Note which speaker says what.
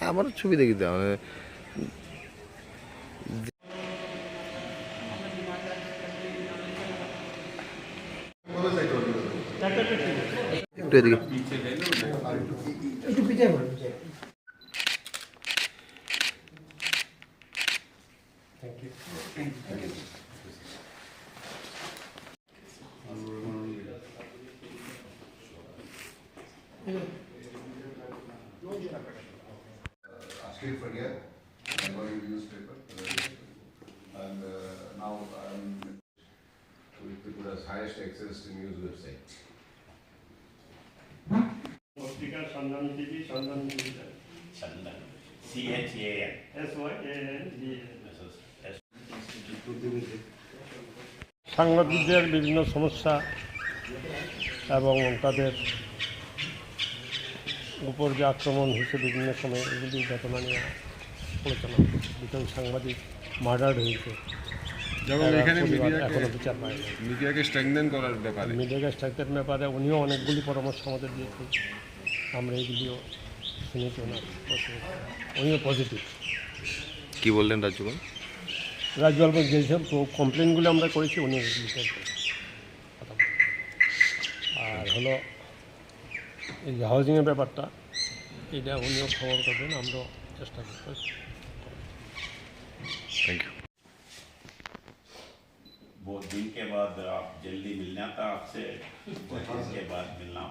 Speaker 1: আমার ছবি দেখি দাও মানে একটু এদিকে।
Speaker 2: একটু পিছিয়ে পড়ো পিছিয়ে
Speaker 3: asking for here, I'm going to use paper. And uh, now I'm, we put as highest access to news website.
Speaker 4: পত্রিকা Sandhan TV Sandhan TV
Speaker 5: Chandan C H A N
Speaker 4: S Y A N D সাংবাদিকদের বিভিন্ন সমস্যা এবং তাদের উপর যে আক্রমণ হয়েছে বিভিন্ন সময় এগুলি ঘটনা নিয়ে আলোচনা দুজন সাংবাদিক মার্ডার হয়েছে।
Speaker 6: যেমন এখানে মিডিয়াকে
Speaker 4: এখনও বিচার
Speaker 6: মিডিয়াকে স্ট্রেংথেন করার ব্যাপারে।
Speaker 4: মিডিয়া স্ট্রাইকের ব্যাপারে উনিও অনেকগুলি পরামর্শ আমাদের দিয়েছেন আমরা এগুলিও শুনেছি ওনার উনিও পজিটিভ
Speaker 1: কি বললেন রাজ্যপাল?
Speaker 4: রাজ্যপাল যেসব কমপ্লেনগুলো আমরা করেছি উনি। আর হলো এই যে হাউজিংয়ের ব্যাপারটা এটা উনিও খবর করবেন আমরাও চেষ্টা করবো
Speaker 1: থ্যাংক ইউ
Speaker 5: बहुत दिन के बाद आप जल्दी मिलना था आपसे बहुत दिन के बाद मिलना